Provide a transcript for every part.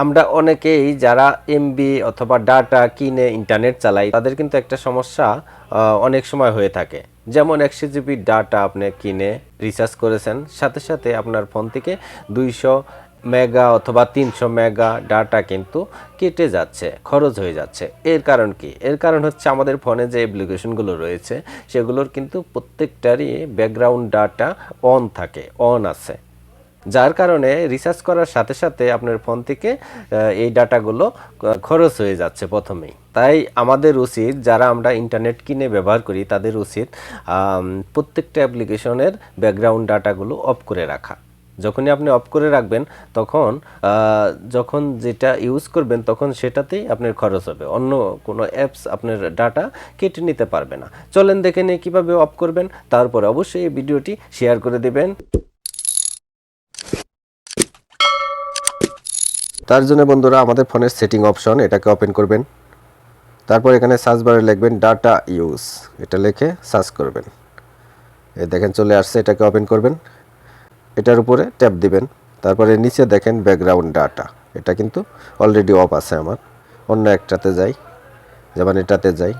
আমরা অনেকেই যারা এমবি অথবা ডাটা কিনে ইন্টারনেট চালাই, তাদের কিন্তু একটা সমস্যা অনেক সময় হয়ে থাকে। যেমন একশো জিবি ডাটা আপনি কিনে রিচার্জ করেছেন, সাথে সাথে আপনার ফোন থেকে দুইশো মেগা অথবা তিনশো মেগা ডাটা কিন্তু কেটে যাচ্ছে, খরচ হয়ে যাচ্ছে। এর কারণ কি? এর কারণ হচ্ছে আমাদের ফোনে যে অ্যাপ্লিকেশনগুলো রয়েছে, সেগুলোর কিন্তু প্রত্যেকটারই ব্যাকগ্রাউন্ড ডাটা অন থাকে অন আছে। যার কারণে রিসার্চ করার সাথে সাথে আপনার ফোন থেকে এই ডাটাগুলো খরচ হয়ে যাচ্ছে প্রথমেই। তাই আমাদের উচিত, যারা আমরা ইন্টারনেট কিনে ব্যবহার করি, তাদের উচিত প্রত্যেকটা অ্যাপ্লিকেশনের ব্যাকগ্রাউন্ড ডাটাগুলো অফ করে রাখা। যখনই আপনি অফ করে রাখবেন, তখন যখন যেটা ইউজ করবেন, তখন সেটাতেই আপনার খরচ হবে। অন্য কোনো অ্যাপস আপনার ডাটা কেটে নিতে পারবে না। চলেন দেখে নিয়ে কীভাবে অফ করবেন। তারপরে অবশ্যই এই ভিডিওটি শেয়ার করে দেবেন। তার জন্য বন্ধুরা আমাদের ফোনের সেটিং অপশন, এটাকে ওপেন করবেন। তারপর এখানে সার্চ বারে লিখবেন ডাটা ইউজ এটা লিখে সার্চ করবেন। এই দেখেন চলে আসছে, এটাকে ওপেন করবেন। এটার উপরে ট্যাপ দিবেন। তারপরে নিচে দেখেন ব্যাকগ্রাউন্ড ডাটা এটা কিন্তু অলরেডি অফ আছে আমার। অন্য একটাতে যাই, যেমন এটাতে যাই।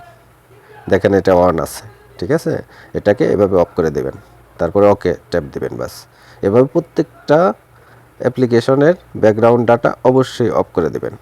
দেখেন এটা অন আছে, ঠিক আছে? এটাকে এভাবে অফ করে দেবেন। তারপরে ওকে ট্যাপ দিবেন বাস এভাবে প্রত্যেকটা অ্যাপ্লিকেশনের ব্যাকগ্রাউন্ড ডাটা অবশ্যই অফ করে দেবেন।